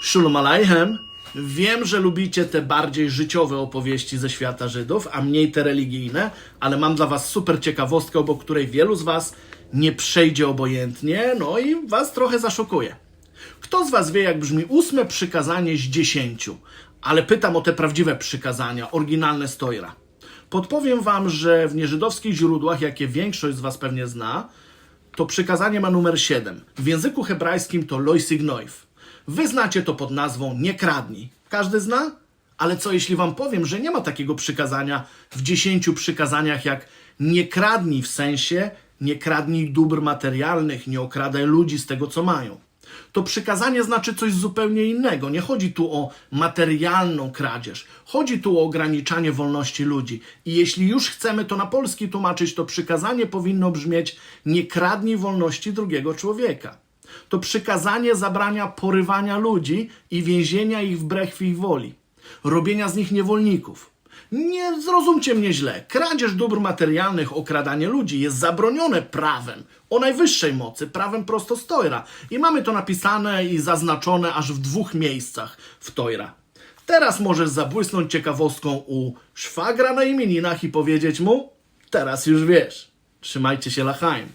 Shalom Aleichem. Wiem, że lubicie te bardziej życiowe opowieści ze świata Żydów, a mniej te religijne, ale mam dla was super ciekawostkę, obok której wielu z was nie przejdzie obojętnie, no i was trochę zaszokuje. Kto z was wie, jak brzmi ósme przykazanie z dziesięciu? Ale pytam o te prawdziwe przykazania, oryginalne Stojra. Podpowiem wam, że w nieżydowskich źródłach, jakie większość z was pewnie zna, to przykazanie ma numer 7. W języku hebrajskim to loisignoif. Wy znacie to pod nazwą nie kradnij. Każdy zna? Ale co jeśli wam powiem, że nie ma takiego przykazania w dziesięciu przykazaniach jak nie kradnij w sensie nie kradnij dóbr materialnych, nie okradaj ludzi z tego, co mają. To przykazanie znaczy coś zupełnie innego. Nie chodzi tu o materialną kradzież. Chodzi tu o ograniczanie wolności ludzi. I jeśli już chcemy to na polski tłumaczyć, to przykazanie powinno brzmieć: nie kradnij wolności drugiego człowieka. To przykazanie zabrania porywania ludzi i więzienia ich wbrew ich woli, robienia z nich niewolników. Nie zrozumcie mnie źle. Kradzież dóbr materialnych, okradanie ludzi jest zabronione prawem o najwyższej mocy, prawem prostostojra. I mamy to napisane i zaznaczone aż w dwóch miejscach w Tojra. Teraz możesz zabłysnąć ciekawostką u szwagra na imieninach i powiedzieć mu: Teraz już wiesz. Trzymajcie się, Lachaim.